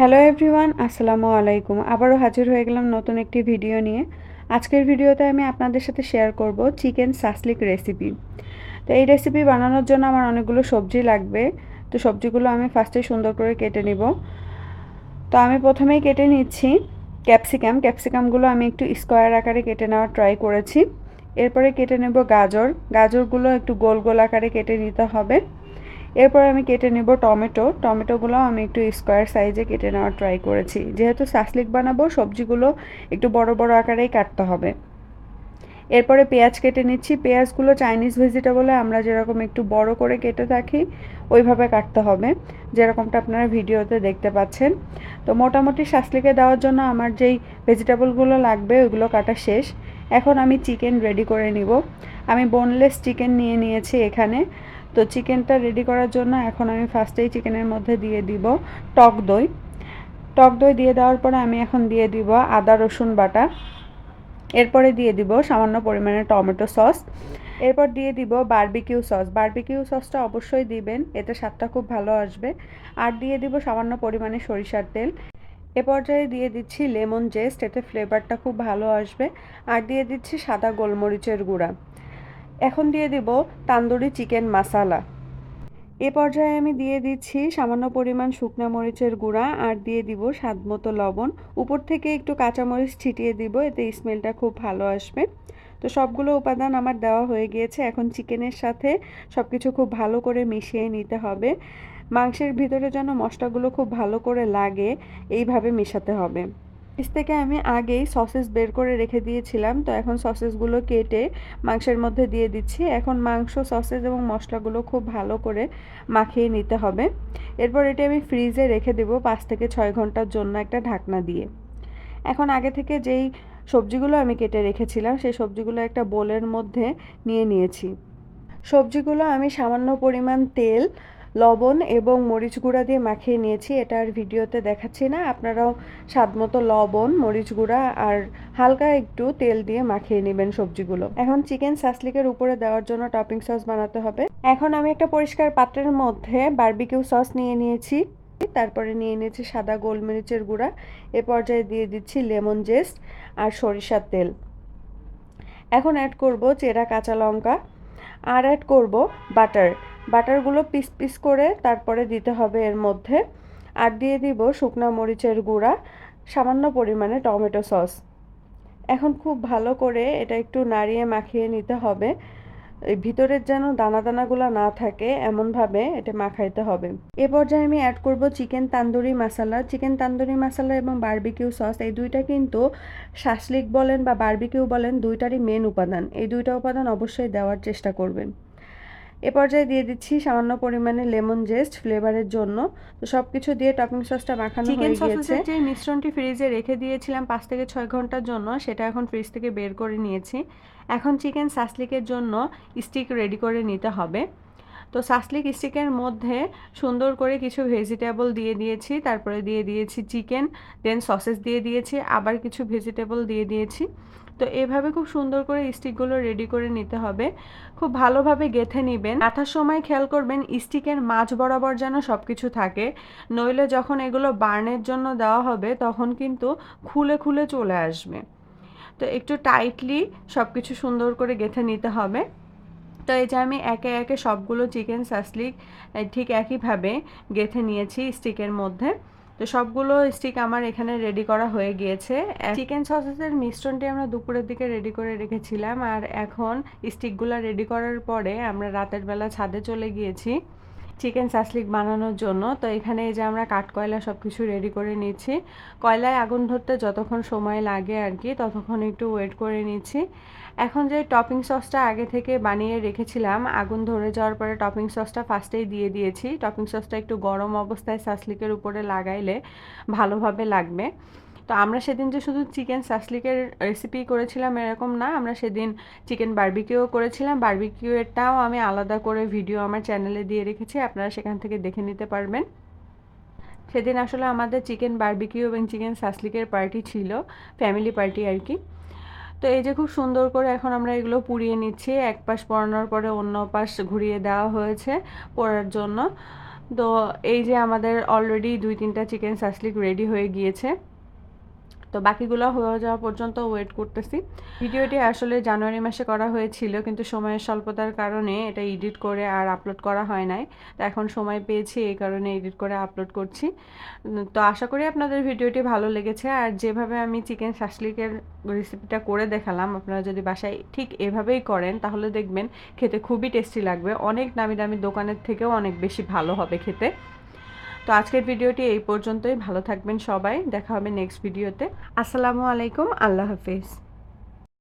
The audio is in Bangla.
হ্যালো এভরিওয়ান আসসালামু আলাইকুম। আবারও হাজির হয়ে গেলাম নতুন একটি ভিডিও নিয়ে। আজকের ভিডিওতে আমি আপনাদের সাথে শেয়ার করব চিকেন সাসলিক রেসিপি তো এই রেসিপি বানানোর জন্য আমার অনেকগুলো সবজি লাগবে। তো সবজিগুলো আমি ফার্স্টে সুন্দর করে কেটে নিব। তো আমি প্রথমেই কেটে নিচ্ছি ক্যাপসিকাম ক্যাপসিকামগুলো আমি একটু স্কোয়ার আকারে কেটে নেওয়ার ট্রাই করেছি। এরপরে কেটে নেব গাজর। গাজরগুলো একটু গোল গোল আকারে কেটে নিতে হবে। এরপর আমি কেটে নেব টমেটো। টমেটোগুলো আমি একটু স্কোয়ার সাইজে কেটে নেওয়ার ট্রাই করেছি। যেহেতু সাসলিক বানাবো, সবজিগুলো একটু বড় বড় আকারেই কাটতে হবে। এরপরে পেঁয়াজ কেটে নিচ্ছি। পেঁয়াজগুলো চাইনিজ ভেজিটেবলে আমরা যেরকম একটু বড় করে কেটে থাকি, ওইভাবে কাটতে হবে। যেরকমটা আপনারা ভিডিওতে দেখতে পাচ্ছেন। তো মোটামুটি শাসলিকে দেওয়ার জন্য আমার যেই ভেজিটেবলগুলো লাগবে, ওইগুলো কাটা শেষ। এখন আমি চিকেন রেডি করে নিব। আমি বোনলেস চিকেন নিয়ে নিয়েছি এখানে। তো চিকেনটা রেডি করার জন্য এখন আমি ফার্স্টেই চিকেনের মধ্যে দিয়ে দিব টক দই। টক দই দিয়ে দেওয়ার পরে আমি এখন দিয়ে দিব আদা, রসুন বাটা। এরপরে দিয়ে দিব সামান্য পরিমাণে টমেটো সস। এরপর দিয়ে দিব বারবিকিউ সস বারবিকিউ সসটা অবশ্যই দিবেন, এতে স্বাদটা খুব ভালো আসবে। আর দিয়ে দিব সামান্য পরিমাণে সরিষার তেল। এ পর্যায়ে দিয়ে দিচ্ছি লেমন জেস্ট এতে ফ্লেভারটা খুব ভালো আসবে। আর দিয়ে দিচ্ছি সাদা গোলমরিচের গুঁড়া। এখন দিয়ে দিব তান্দুরি চিকেন মাসালা। এ পর্যায়ে আমি দিয়ে দিচ্ছি সামান্য পরিমাণ শুকনো মরিচের গুঁড়া আর দিয়ে দিব স্বাদ মতো লবণ। উপর থেকে একটু কাঁচামরিচ ছিটিয়ে দিব, এতে স্মেলটা খুব ভালো আসবে। তো সবগুলো উপাদান আমার দেওয়া হয়ে গিয়েছে। এখন চিকেনের সাথে সব কিছু খুব ভালো করে মিশিয়ে নিতে হবে। মাংসের ভিতরে যেন মশলাগুলো খুব ভালো করে লাগে, এইভাবে মেশাতে হবে। ফ্রিজ থেকে আমি আগেই সসেস বের করে রেখে দিয়েছিলাম। তো এখন সসেসগুলো কেটে মাংসের মধ্যে দিয়ে দিচ্ছি। এখন মাংস সসেস এবং মশলাগুলো খুব ভালো করে মাখিয়ে নিতে হবে। এরপর এটি আমি ফ্রিজে রেখে দেবো পাঁচ থেকে ছয় ঘণ্টার জন্য একটা ঢাকনা দিয়ে। এখন আগে থেকে যেই সবজিগুলো আমি কেটে রেখেছিলাম, সেই সবজিগুলো একটা বোলের মধ্যে নিয়ে নিয়েছি। সবজিগুলো আমি সামান্য পরিমাণ তেল লবণ এবং মরিচ গুঁড়া দিয়ে মাখিয়ে নিয়েছি। এটা আর ভিডিওতে দেখাচ্ছি না। আপনারাও স্বাদ মতো লবণ, মরিচ গুঁড়া আর হালকা একটু তেল দিয়ে মাখিয়ে নেবেন সবজিগুলো। এখন চিকেন সাসলিকের উপরে দেওয়ার জন্য টপিং সস বানাতে হবে। এখন আমি একটা পরিষ্কার পাত্রের মধ্যে বার্বিকিউ সস নিয়ে নিয়েছি। তারপরে নিয়ে নিয়েছি সাদা গোলমরিচের গুঁড়া। এ পর্যায়ে দিয়ে দিচ্ছি লেমন জেস্ট আর সরিষার তেল। এখন অ্যাড করব চেরা কাঁচা লঙ্কা। আর অ্যাড করব বাটার বাটারগুলো পিস পিস করে তারপরে দিতে হবে এর মধ্যে। আর দিয়ে দিব শুকনা মরিচের গুঁড়া, সামান্য পরিমাণে টমেটো সস। এখন খুব ভালো করে এটা একটু নাড়িয়ে মাখিয়ে নিতে হবে। ভিতরের যেন দানা দানাগুলো না থাকে, এমনভাবে এটা মাখাইতে হবে। এ পর্যায়ে আমি অ্যাড করব চিকেন তান্দুরি মশলা চিকেন তান্দুরি মশলা এবং বার্বিকিউ সস এই দুইটা কিন্তু শাসলিক বলেন বা বার্বিকিউ বলেন, দুইটারই মেন উপাদান। এই দুইটা উপাদান অবশ্যই দেওয়ার চেষ্টা করবেন। এ পর্যায়ে দিয়ে দিচ্ছি সামান্য পরিমাণে লেমন জেস্ট ফ্লেভারের জন্য। তো সব কিছু দিয়ে টপিং সসটা মাখানো হয়ে গিয়েছে। যে মিশ্রণটি ফ্রিজে রেখে দিয়েছিলাম পাঁচ থেকে ছয় ঘণ্টার জন্য সেটা এখন ফ্রিজ থেকে বের করে নিয়েছি। এখন চিকেন সাসলিকের জন্য স্টিক রেডি করে নিতে হবে। তো সাসলিক স্টিকের মধ্যে সুন্দর করে কিছু ভেজিটেবল দিয়ে দিয়েছি তারপরে দিয়ে দিয়েছি চিকেন দেন সসেস দিয়ে দিয়েছি আবার কিছু ভেজিটেবল দিয়ে দিয়েছি। তো এভাবে খুব সুন্দর করে স্টিকগুলো রেডি করে নিতে হবে। খুব ভালোভাবে গেথে নেবেন। আঠার সময় খেয়াল করবেন, স্টিকের মাঝ বরাবর যেন সব কিছু থাকে। নইলে যখন এগুলো বার্নের জন্য দেওয়া হবে, তখন কিন্তু খুলে খুলে চলে আসবে। তো একটু টাইটলি সব কিছু সুন্দর করে গেথে নিতে হবে। তো এই যে আমি একে একে সবগুলো চিকেন সাসলিক ঠিক একইভাবে গেথে নিয়েছি স্টিকের মধ্যে। তো সবগুলো স্টিক আমার এখানে রেডি করা হয়ে গিয়েছে। চিকেন সসেসের মিশ্রণটি আমরা দুপুরের দিকে রেডি করে রেখেছিলাম। আর এখন স্টিকগুলো রেডি করার পরে আমরা রাতের বেলা ছাদে চলে গিয়েছি। চিকেন সাসলিক বানানোর জন্য। তো এখানে এই যে আমরা কাঠকয়লা সব কিছু রেডি করে নিচ্ছি। কয়লায় আগুন ধরতে যতক্ষণ সময় লাগে আর কি ততক্ষণ একটু ওয়েট করে নিচ্ছি। এখন যে টপিং সসটা আগে থেকে বানিয়ে রেখেছিলাম, আগুন ধরে যাওয়ার পরে টপিং সসটা ফার্স্টেই দিয়ে দিয়েছি। টপিং সসটা একটু গরম অবস্থায় সাসলিকের উপরে লাগাইলে ভালোভাবে লাগবে। তো আমরা সেদিন যে শুধু চিকেন সাসলিকের রেসিপি করেছিলাম এরকম না, আমরা সেদিন চিকেন বার্বিকিউ করেছিলাম। বার্বিকিউয়েরটাও আমি আলাদা করে ভিডিও আমার চ্যানেলে দিয়ে রেখেছি, আপনারা সেখান থেকে দেখে নিতে পারবেন। সেদিন আসলে আমাদের চিকেন বার্বিকিউ এবং চিকেন সাসলিকের পার্টি ছিল ফ্যামিলি পার্টি আর কি। তো এই যে খুব সুন্দর করে এখন আমরা এগুলো পুড়িয়ে নিচ্ছি, এক পাশ পরানোর পরে অন্য পাশ ঘুরিয়ে দেওয়া হয়েছে পরার জন্য। তো এই যে আমাদের অলরেডি দুই তিনটা চিকেন সাসলিক রেডি হয়ে গিয়েছে। তো বাকিগুলো হয়ে যাওয়া পর্যন্ত ওয়েট করতেছি। ভিডিওটি আসলে জানুয়ারি মাসে করা হয়েছিল, কিন্তু সময়ের স্বল্পতার কারণে এটা এডিট করে আর আপলোড করা হয় নাই। তো এখন সময় পেয়েছি, এই কারণে এডিট করে আপলোড করছি। তো আশা করি আপনাদের ভিডিওটি ভালো লেগেছে। আর যেভাবে আমি চিকেন শাসলিকের রেসিপিটা করে দেখালাম, আপনারা যদি বাসায় ঠিক এভাবেই করেন, তাহলে দেখবেন খেতে খুবই টেস্টি লাগবে। অনেক নামি দামি দোকানের থেকেও অনেক বেশি ভালো হবে খেতে। তো আজকের ভিডিওটি এই পর্যন্তই। ভালো থাকবেন সবাই। দেখা হবে নেক্সট ভিডিওতে আসসালামু আলাইকুম। আল্লাহ হাফিজ।